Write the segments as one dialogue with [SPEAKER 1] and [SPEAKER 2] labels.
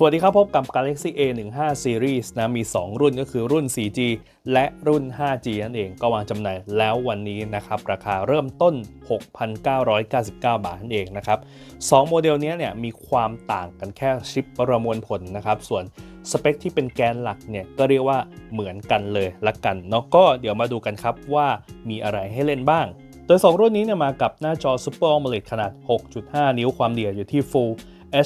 [SPEAKER 1] สวัสดีครับ พบกับ Galaxy A15 Series นะมี 2 รุ่นก็คือรุ่น 4G และรุ่น 5G นั่นเองก็วางจำหน่ายแล้ววันนี้นะครับ ราคาเริ่มต้น 6,999 บาทนั่นเองนะครับ2โมเดลนี้เนี่ยมีความต่างกันแค่ชิปประมวลผลนะครับ ส่วนสเปคที่เป็นแกนหลักเนี่ยก็เรียกว่าเหมือนกันเลยละกันเนาะก็เดี๋ยวมาดูกันครับว่ามีอะไรให้เล่นบ้าง โดย 2 รุ่นนี้เนี่ยมากับหน้าจอ Super AMOLED ขนาด 6.5 นิ้วความละเอียดอยู่ที่ Full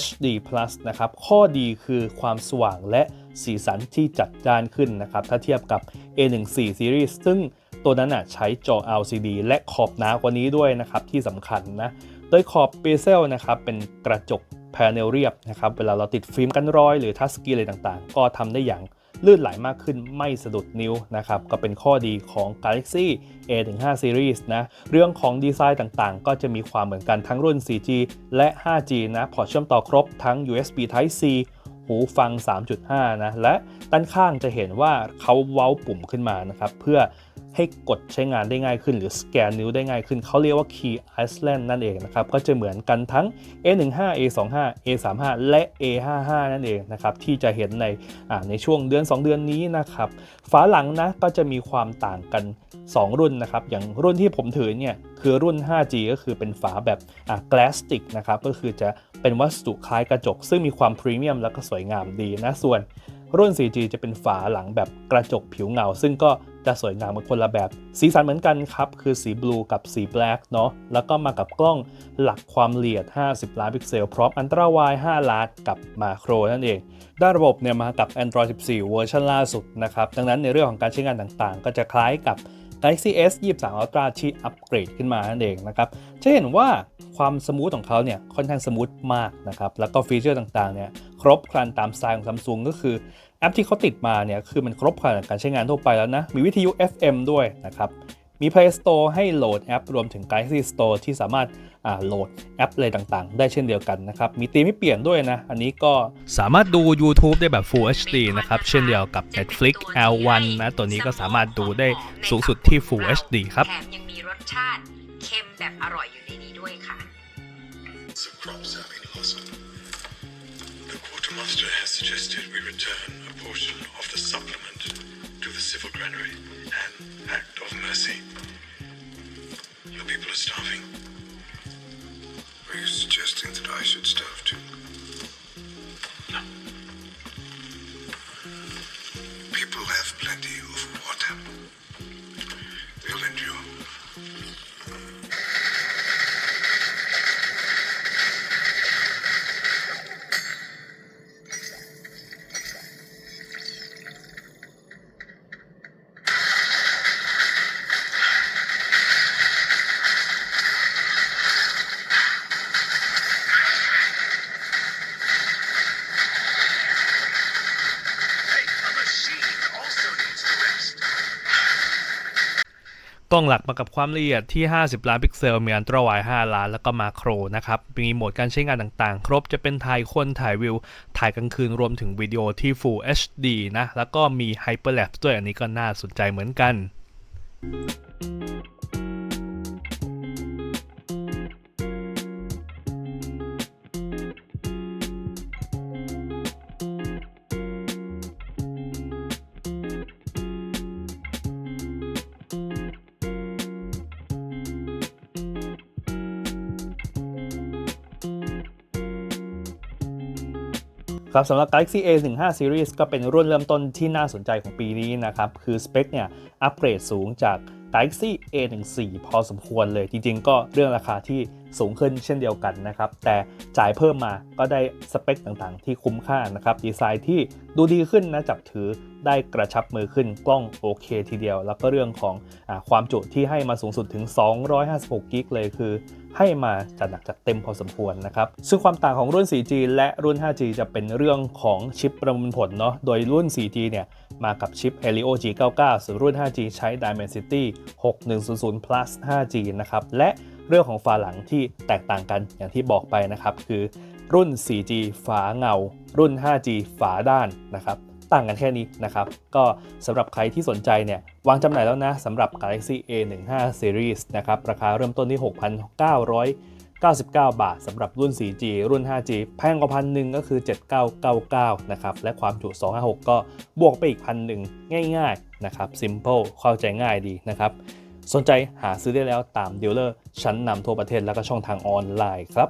[SPEAKER 1] HD Plus นะครับ ข้อดีคือความสว่างและสีสันที่จัดจ้านขึ้นนะครับ ถ้าเทียบกับ A14 Series ซึ่งตัวนั้นน่ะใช้จอ LCD และขอบหนากว่านี้ด้วยนะครับที่สำคัญนะ โดยขอบเปเซลนะครับเป็นกระจกแพนเนลเรียบนะครับ เวลาเราติดฟิล์มกันรอยหรือทัชสกรีนอะไรต่างๆ ก็ทำได้อย่าง ลื่นไหลมากขึ้นไม่สะดุดนิ้วนะครับก็เป็นข้อดีของ Galaxy A15 Series นะเรื่องของดีไซน์ต่างๆ ก็จะมีความเหมือนกันทั้งรุ่น 4G และ 5G นะพอร์ตเชื่อมต่อครบทั้ง USB Type C หูฟัง 3.5 นะ และด้านข้างจะเห็นว่าเขาเว้าปุ่มขึ้นมานะครับ เพื่อ ให้กดใช้งานได้ง่ายขึ้น หรือสแกนนิ้วได้ง่ายขึ้น เขาเรียกว่า Key Island นั่นเองนะครับ ก็จะเหมือนกันทั้ง A15 A25 A35 และ A55 นั่นเองนะครับ ที่จะเห็นในในช่วงเดือน 2 เดือนนี้นะครับ ฝาหลังนะก็จะมีความต่างกัน 2 รุ่นนะครับ อย่างรุ่นที่ผมถือเนี่ยคือรุ่น 5G ก็คือเป็นฝาแบบอ่ากลาสติกนะครับ ก็คือจะเป็นวัสดุคล้ายกระจก ซึ่งมีความพรีเมียมแล้วก็สวยงามดีนะ ส่วน รุ่น 4G จะเป็นฝาหลังแบบกระจกผิวเงา ซึ่งก็จะสวยงามเป็นคนละแบบ สีสันเหมือนกันครับ คือสีบลูกับสีแบล็กเนาะแล้วก็มากับกล้องหลักความละเอียด 50 ล้านพิกเซล พร้อมอันตราไวด์5ล้านกับมาโครนั่นเอง ด้านระบบเนี่ยมากับ Android 14 เวอร์ชันล่าสุดนะครับ ดังนั้นในเรื่องของการใช้งานต่างๆ ก็จะคล้ายกับ Galaxy S 23 Ultra ที่อัปเกรดขึ้นมานั่นเองนะครับ จะเห็นว่าความสมูทของเขาเนี่ยค่อนข้างสมูทมากนะครับ แล้วก็ฟีเจอร์ต่างๆเนี่ย ครบครันตามสไตล์ของ Samsung ก็คือแอปที่เขาติดมาเนี่ยคือมันครบครันกับการใช้งานทั่วไปแล้วนะ มีวิทยุ FM ด้วยนะครับ มี Play Store ให้โหลดแอป รวมถึง Galaxy Store ที่สามารถโหลดแอปอะไรต่างๆ ได้เช่นเดียวกันนะครับ มีธีมให้เปลี่ยนด้วยนะ อันนี้ก็สามารถดู YouTube ได้แบบ Full HD นะครับ เช่นเดียวกับ Netflix L1 นะ ตัวนี้ก็สามารถดูได้สูงสุดที่ Full HD ครับ
[SPEAKER 2] แถมยังมีรสชาติเค็มแบบอร่อยอยู่ในนี้ด้วยค่ะ
[SPEAKER 3] It's a crop selling hustle. The quartermaster has suggested we return a portion of the supplement to the civil granary, an act of mercy. Your people are starving. Are you suggesting that I should starve too? No. People have plenty of water.
[SPEAKER 1] กล้องหลักมากับความละเอียดที่ 50 ล้านพิกเซล มีอันตราไวด์5ล้าน แล้วก็มาโครนะครับ มีโหมดการใช้งานต่างๆ ครบจะเป็นถ่ายคน ถ่ายวิว ถ่ายกลางคืน รวมถึงวิดีโอที่ Full HD นะ แล้วก็มี Hyperlapse ด้วย อันนี้ก็น่าสนใจเหมือนกัน ครับสำหรับ Galaxy A15 Series ก็เป็นรุ่นเริ่มต้นที่น่าสนใจของปีนี้นะครับ คือสเปคเนี่ยอัปเกรดสูงจาก Galaxy A14 พอสมควรเลย จริงๆ ก็เรื่องราคาที่ สูงขึ้นเช่นเดียวกันนะครับ แต่จ่ายเพิ่มมาก็ได้สเปคต่างๆ ที่คุ้มค่านะครับ ดีไซน์ที่ดูดีขึ้นนะจับถือได้กระชับมือขึ้นกล้องโอเคทีเดียว แล้วก็เรื่องของอความจุที่ให้มาสูงสุดถึง 256กิกเลยคือ ให้มาจัดหนักจัดเต็มพอสมควรนะครับ ซึ่งความต่างของรุ่น 4G และรุ่น 5G จะเป็นเรื่องของชิปประมวลผลเนาะโดยรุ่น 4G เนี่ยมากับชิป Helio G99 ส่วนรุ่น 5G ใช้ Dimensity 6100 plus 5G นะครับและ เรื่องของฝาหลังที่แตกต่างกันอย่างที่บอกไปนะครับคือรุ่น 4G ฝาเงา รุ่น 5G ฝาด้านนะครับต่างกันแค่นี้นะครับ ก็สำหรับใครที่สนใจเนี่ยวางจำหน่ายแล้วนะสำหรับ Galaxy A15 Series นะครับราคาเริ่มต้นที่ 6,999 99บาทสำหรับรุ่น 4G รุ่น 5G แพงกว่าพันหนึ่งก็คือ 7999 นะครับ และความจุ 256 ก็บวกไปอีกพันหนึ่งง่ายๆนะครับ simple เข้าใจง่ายดีนะครับ สนใจหาซื้อได้แล้วตามดีลเลอร์ชั้นนำทั่วประเทศแล้วก็ช่องทางออนไลน์ครับ